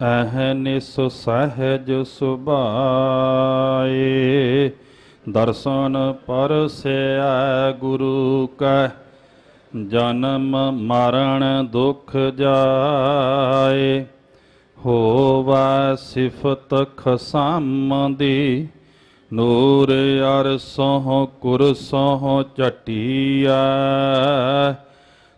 ਅਹਨਿਸ ਸਹਿਜ ਸੁਭਾਏ, ਦਰਸ਼ਨ ਪਰਸੈ ਗੁਰੂ ਕੈ, ਜਨਮ ਮਰਨ ਦੁਖ ਜਾਏ। ਹੋਵਾ ਸਿਫਤ ਖਸਮ ਦੀ, ਨੂਰ ਅਰਸੋਂ ਕੁਰਸੋਂ ਚਟਿਆ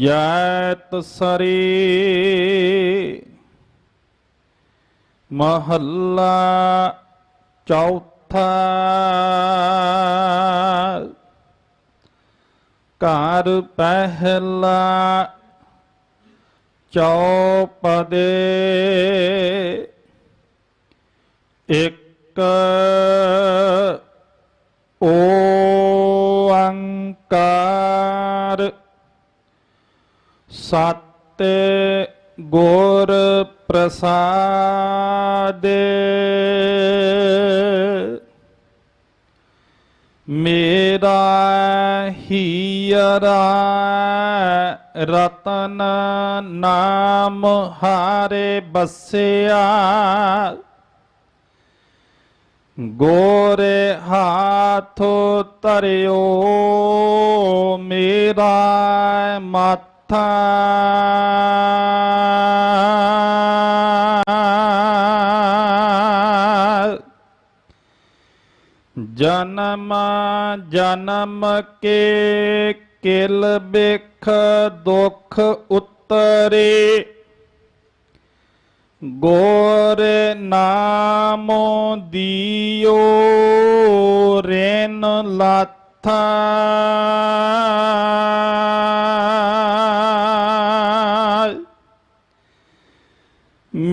ਜੈਤ ਸਰੀ ਮਹੱਲਾ ਚੌਥਾ ਘਰ ਪਹਿਲਾ ਚੌਪਦੇ ਇੱਕ ਸਤ ਗੁਰ ਪ੍ਰਸਾਦ। ਮੇਰਾ ਹੀਰਾ ਰਤਨ ਨਾਮ ਹਾਰੇ ਬਸਿਆ। ਗੋਰੇ ਹਾਥੋ ਤਰਿਓ ਮੇਰਾ ਮਾਥਾ ਜਨਮ ਜਨਮ ਕੇ ਕਿਲ ਬਿਖ ਦੁਖ ਉਤਰੇ। ਗੋਰ ਨਾਮੋ ਦਿਓ ਰੇਨ ਲਾਥਾ।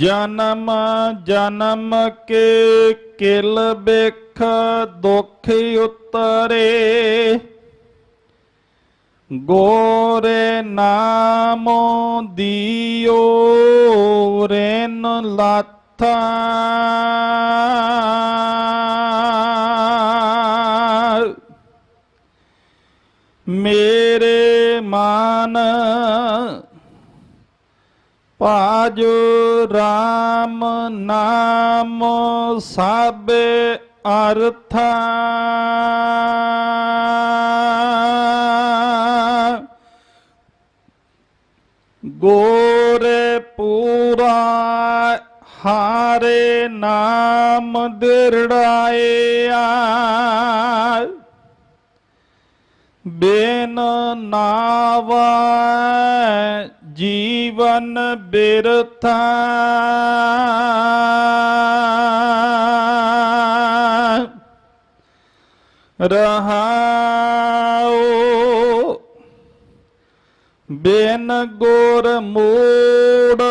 ਜਨਮ ਜਨਮ ਕੇ ਕਿਲ ਬੇਖ ਦੁਖ ਉਤਰੇ। ਗੋਰੇ ਨਾਮੋ ਦਿਓ ਰੇਨ ਲਾਥਾ। ਮੇਰੇ ਮਾਨ ਪਾਜ RAM ਨਾਮ ਸਾਬੇ ਅਰਥਾ। ਗੋਰੇ ਪੂਰਾ ਹਾਰੇ ਨਾਮ ਦਿਰੜਾਇਆ। ਬੇਨ ਨਾਵਾ ਜੀਵਨ ਬਿਰਥਾ। ਰਹਾਉ ਬਿਨ ਗੁਰ ਮੂੜ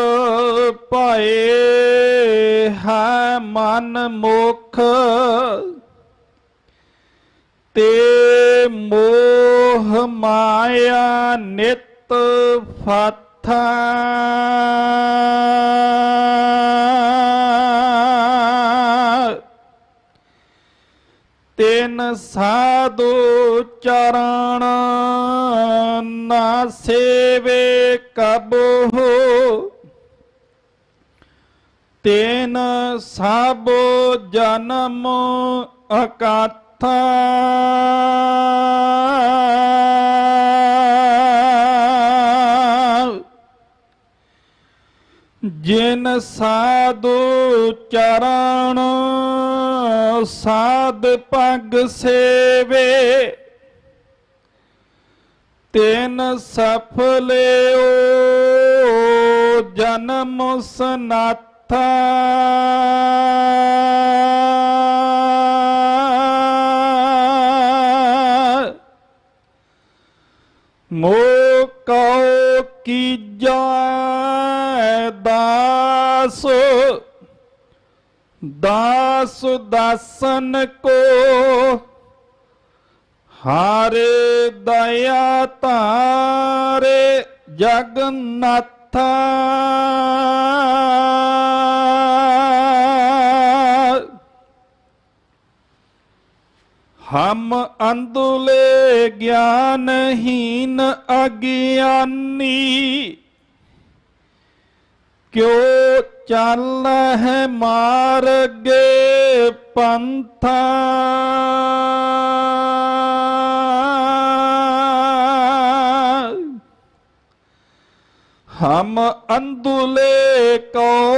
ਪਾਏ ਹੈ ਮਨ ਮੁਖ। ਤੇ ਮੋਹ ਮਾਇਆ ਨਿਤ ਫਾਥਾ ਤਿਨ ਸਾਧੂ ਚਰਨ ਨਾ ਸੇਵੇ ਕਬਹੁ। ਤੇਨ ਸਭ ਜਨਮ ਅਕਾਥਾ। ਜਿਨ ਸਾਧੂ ਚਰਨ ਸਾਧ ਪਗ ਸੇਵੇ। ਤਿਨ ਸਫਲਿਓ ਜਨਮ ਸਨਾਥਾ। ਮੋ ਕਉ ਕੀਜੈ ਦਾਸ ਦਾਸ ਦਾਸਨ ਕੋ ਹਾਰੇ ਦਇਆ ਤਾਰੇ ਜਗਨਨਾਥਾ। ਹਮ ਅੰਦੁਲੇ ਗਿਆਨਹੀਨ ਅਗਿਆਨੀ ਕਿਉ ਚੱਲ ਹੈ ਮਾਰਗੇ ਪੰਥਾ। ਹਮ ਅੰਦੁਲੇ ਕੋ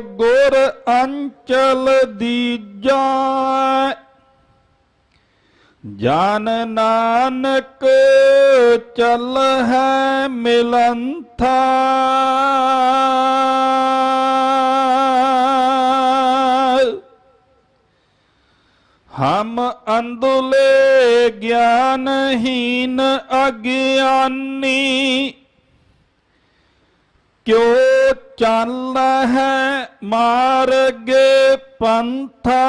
ਗੁਰ ਅੰਚਲ ਦੀਜਾ। ਜਨ ਨਾਨਕ ਚੱਲ ਹੈ ਮਿਲੰਥਾ। ਹਮ ਅੰਦੁਲੇ ਗਿਆਨਹੀਨ ਅਗਿਆਨੀ ਕਿਉ ਚੱਲ ਹੈ ਮਾਰਗੇ ਪੰਥਾ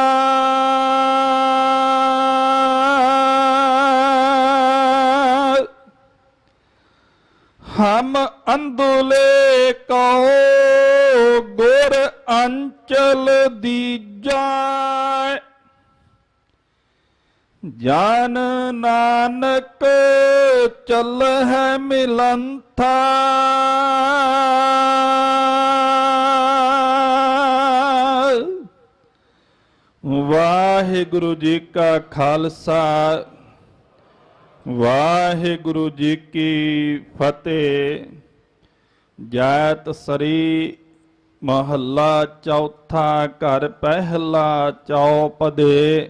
ਹਮ ਅੰਦੁਲੇ ਕਉ ਗੁਰ ਅੰਚਲ ਦੀਜੈ ਜਾਨ ਨਾਨਕ ਚੱਲ ਹੈ ਮਿਲੰਥਾ। ਵਾਹਿਗੁਰੂ ਜੀ ਕਾ ਖਾਲਸਾ, ਵਾਹਿਗੁਰੂ ਜੀ ਕੀ ਫਤਿਹ। ਜੈਤ ਸਰੀ ਮਹੱਲਾ ਚੌਥਾ ਘਰ, ਪਹਿਲਾ ਚੌਪਦੇ।